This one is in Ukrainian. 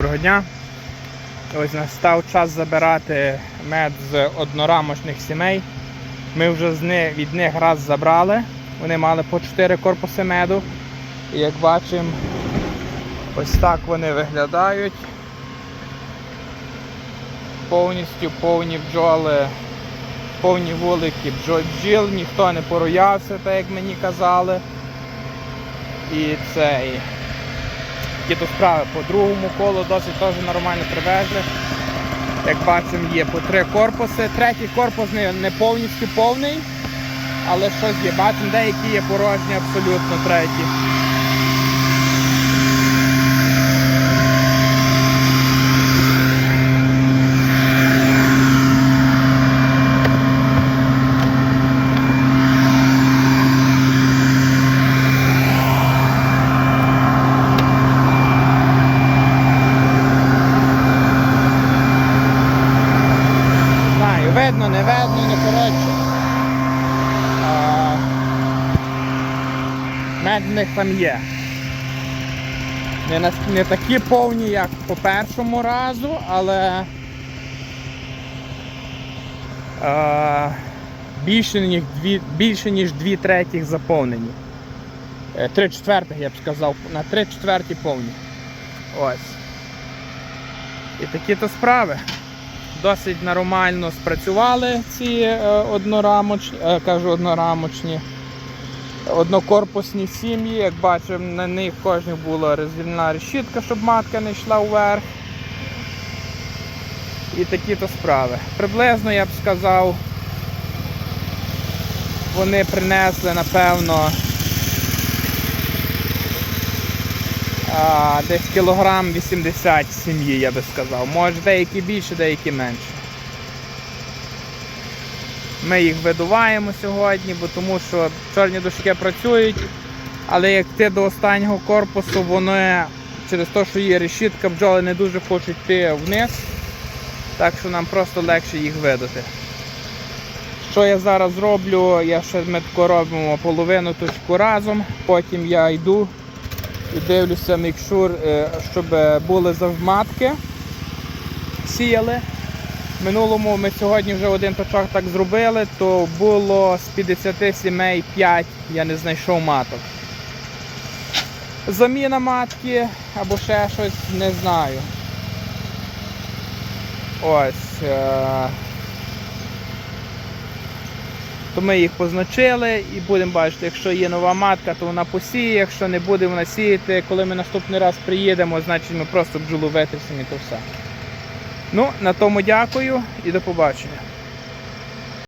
Доброго дня. Ось настав час забирати мед з однорамочних сімей. Ми вже з ни- від них раз забрали. Вони мали по 4 корпуси меду. І як бачимо, ось так вони виглядають. Повністю повні бджоли, повні вулики бджо- бджіл, ніхто не пороявся, так як мені казали. І цей які до справи по другому колу досить теж нормально привезли. Як бачимо, є по три корпуси. Третій корпус не повністю повний, але щось є. Бачимо, деякі є порожні абсолютно треті. Знаю, видно, не видно, не коротше. Мед там є. Не, не такі повні, як по першому разу, але а, більше, ніж дві, більше ніж дві третіх заповнені. Е, Три четвертих, я б сказав, на три четверті повні. Ось. І такі то справи досить нормально спрацювали ці е, однорамочні, е, кажу однорамочні, однокорпусні сім'ї. Як бачимо, на них кожних була роздільна решітка, щоб матка не йшла вверх. І такі то справи. Приблизно я б сказав, вони принесли, напевно, а, десь кілограм 80 сім'ї, я би сказав. Може деякі більше, деякі менше. Ми їх видуваємо сьогодні, бо тому що чорні дошки працюють, але як ти до останнього корпусу, вони через те, що є решітка, бджоли не дуже хочуть йти вниз. Так що нам просто легше їх видати. Що я зараз зроблю? Я ще ми робимо половину точку разом, потім я йду і дивлюся, мікшур, е, щоб е, були завматки. Сіяли. Минулому ми сьогодні вже один точок так зробили, то було з 50 сімей 5, я не знайшов маток. Заміна матки або ще щось, не знаю. Ось. То ми їх позначили і будемо бачити, якщо є нова матка, то вона посіє, якщо не буде вона сіяти, коли ми наступний раз приїдемо, значить ми просто бджолу витрусимо і то все. Ну, на тому дякую і до побачення.